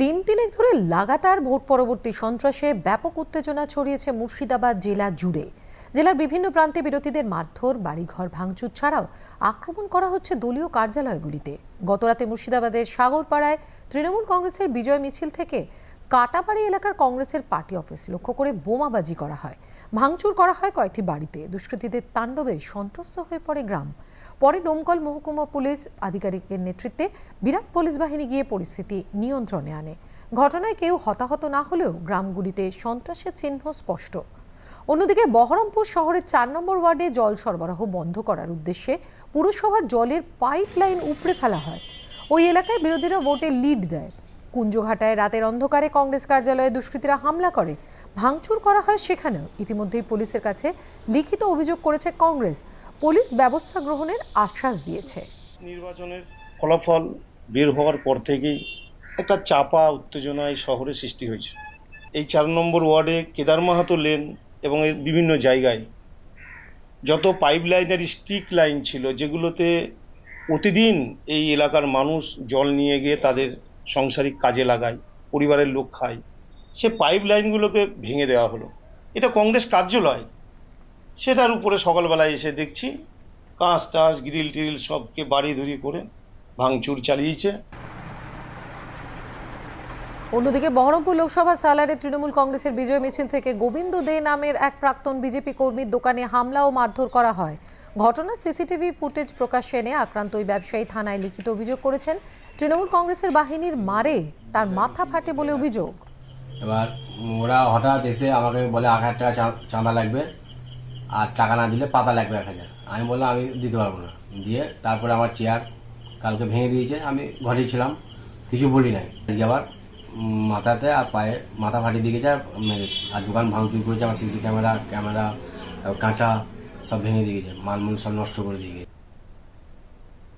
দিন তিনেক ধরে লাগাতার ভোট পরবর্তী সন্ত্রাসে ব্যাপক উত্তেজনা ছড়িয়েছে মুর্শিদাবাদ জেলা জুড়ে। জেলার বিভিন্ন প্রান্তে বিরোধীদের মারধর, বাড়িঘর ভাঙচুর ছাড়াও আক্রমণ করা হচ্ছে দলীয় কার্যালয়গুলিতে। গতরাতে মুর্শিদাবাদের সাগরপাড়ায় তৃণমূল কংগ্রেসের বিজয় মিছিল থেকে কাটাবাড়ি এলাকার কংগ্রেসের পার্টি অফিস লক্ষ্য করে বোমাবাজি করা হয়। ভাঙচুর করা হয় কয়েকটি বাড়িতে। দুষ্কৃতীদের তাণ্ডবে সন্ত্রস্ত হয়ে পড়ে গ্রাম। পরে ডোমকল মহকুমা পুলিশ আধিকারিকের নেতৃত্বে বিরাট পুলিশ বাহিনী গিয়ে পরিস্থিতি নিয়ন্ত্রণে আনে। ঘটনায় কেউ হতাহত না হলেও গ্রামগুলিতে সন্ত্রাসের চিহ্ন স্পষ্ট। অন্যদিকে বহরমপুর শহরের চার নম্বর ওয়ার্ডে জল সরবরাহ বন্ধ করার উদ্দেশ্যে পুরসভার জলের পাইপ লাইন উপড়ে ফেলা হয়। ওই এলাকায় বিরোধীরা ভোটে লিড দেয়। কুঞ্জঘাটায় রাতের অন্ধকারে কংগ্রেস কার্যালয়ে দুষ্কৃতীরা হামলা করে। ভাঙচুর করা হয় সেখানেও। ইতিমধ্যেই পুলিশের কাছে লিখিত অভিযোগ করেছে কংগ্রেস। পুলিশ ব্যবস্থা গ্রহণের আশ্বাস দিয়েছে। নির্বাচনের ফলাফল বের হওয়ার পর থেকেই একটা চাপা উত্তেজনা এই শহরে সৃষ্টি হয়েছে। এই চার নম্বর ওয়ার্ডে কেদার মাহাতো লেন এবং এর বিভিন্ন জায়গায় যত পাইপ লাইনের স্টিক লাইন ছিল, যেগুলোতে প্রতিদিন এই এলাকার মানুষ জল নিয়ে গিয়ে তাদের সাংসারিক কাজে লাগায়, পরিবারের লোক খায়, সে পাইপ লাইনগুলোকে ভেঙে দেওয়া হলো। এটা কংগ্রেস কার্যালয়। সেটার উপরে সকালবেলায় এসে দেখছি, কাঁচ টাচ গ্রিল টিরিল সবকে বাড়ি ধরি করে ভাঙচুর চালিয়েছে। অন্যদিকে বহরমপুর লোকসভা সালারে তৃণমূল কংগ্রেসের বিজয় মিছিল থেকে গোবিন্দ দে নামের এক প্রাক্তন বিজেপি কর্মীর দোকানে হামলা ও মারধর করা হয়। ঘটনার সিসিটিভি ফুটেজ প্রকাশ্যে এনে আক্রান্ত ওই ব্যবসায়ী থানায় লিখিত অভিযোগ করেছেন, তৃণমূল কংগ্রেসের বাহিনীর মারে তার মাথা ফাটে বলে অভিযোগ। এবার ওরা হঠাৎ এসে আমাকে বলে এক হাজার টাকা চাঁদা লাগবে আর টাকা না দিলে পাতা লাগবে এক হাজার। আমি বললাম, আমি দিতে পারব না। দিয়ে তারপরে আমার চেয়ার কালকে ভেঙে দিয়েছে, আমি ঘরেই ছিলাম, কিছু বলি নাই। আবার মাথাতে আর পায়ে মাথা ফাটিয়ে দিয়ে গেছে আর মেরেছে। আর দোকান ভাঙচুর করেছে, আমার সিসি ক্যামেরা ক্যামেরা কাঁচা সব ভেঙে দিয়ে গেছে মালমূল সব নষ্ট করে দিয়ে গেছে।